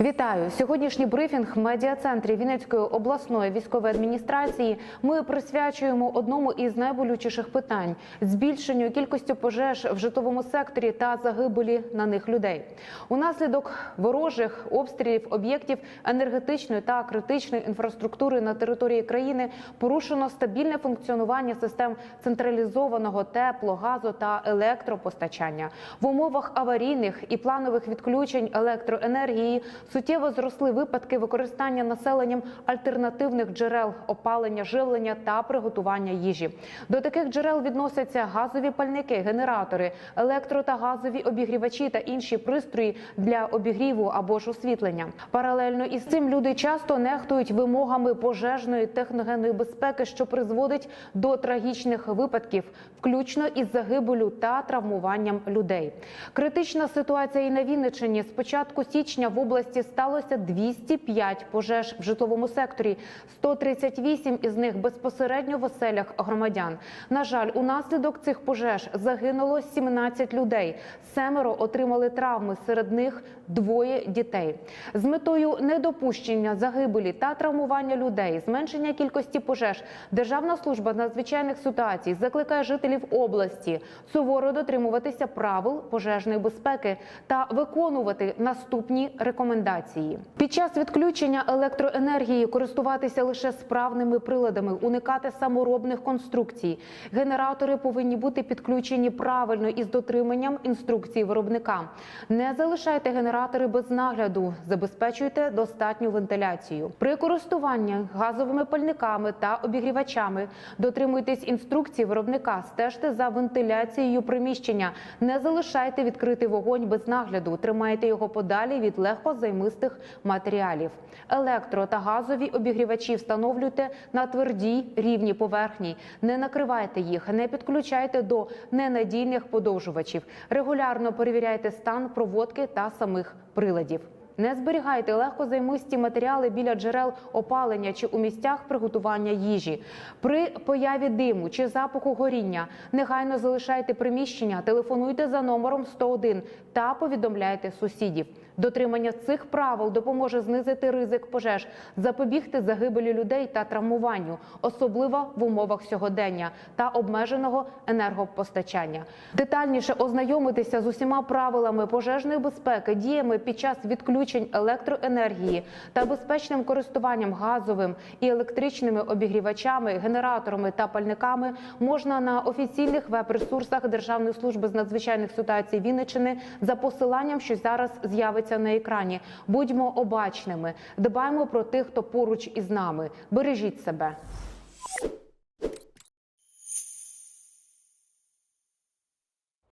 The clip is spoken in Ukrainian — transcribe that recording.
Вітаю сьогоднішній брифінг в медіа-центрі Вінницької обласної військової адміністрації. Ми присвячуємо одному із найболючіших питань збільшенню кількості пожеж в житловому секторі та загибелі на них людей. Унаслідок ворожих обстрілів об'єктів енергетичної та критичної інфраструктури на території країни порушено стабільне функціонування систем централізованого тепло, газу та електропостачання в умовах аварійних і планових відключень електроенергії. Суттєво зросли випадки використання населенням альтернативних джерел опалення, живлення та приготування їжі. До таких джерел відносяться газові пальники, генератори, електро та газові обігрівачі та інші пристрої для обігріву або ж освітлення. Паралельно із цим люди часто нехтують вимогами пожежної техногенної безпеки, що призводить до трагічних випадків, включно із загибелю та травмуванням людей. Критична ситуація і на Вінниччині з початку січня в області сталося 205 пожеж в житловому секторі. 138 із них безпосередньо в оселях громадян. На жаль, унаслідок цих пожеж загинуло 17 людей. Семеро отримали травми. Серед них двоє дітей. З метою недопущення загибелі та травмування людей, зменшення кількості пожеж, Державна служба надзвичайних ситуацій закликає жителів області суворо дотримуватися правил пожежної безпеки та виконувати наступні рекомендації. Під час відключення електроенергії користуватися лише справними приладами, уникати саморобних конструкцій. Генератори повинні бути підключені правильно із дотриманням інструкції виробника. Не залишайте генератори без нагляду, забезпечуйте достатню вентиляцію. При користуванні газовими пальниками та обігрівачами дотримуйтесь інструкцій виробника, стежте за вентиляцією приміщення, не залишайте відкритий вогонь без нагляду, тримайте його подалі від легкозаймистих матеріалів. Електро та газові обігрівачі встановлюйте на твердій рівні поверхні. Не накривайте їх, не підключайте до ненадійних подовжувачів. Регулярно перевіряйте стан проводки та самих приладів. Не зберігайте легкозаймисті матеріали біля джерел опалення чи у місцях приготування їжі. При появі диму чи запаху горіння негайно залишайте приміщення, телефонуйте за номером 101 та повідомляйте сусідів. Дотримання цих правил допоможе знизити ризик пожеж, запобігти загибелі людей та травмуванню, особливо в умовах сьогодення та обмеженого енергопостачання. Детальніше ознайомитися з усіма правилами пожежної безпеки, діями під час відключень електроенергії та безпечним користуванням газовим і електричними обігрівачами, генераторами та пальниками можна на офіційних веб-ресурсах Державної служби з надзвичайних ситуацій Вінниччини за посиланням, що зараз з'явиться на екрані. Будьмо обачними, дбаймо про тих, хто поруч із нами. Бережіть себе.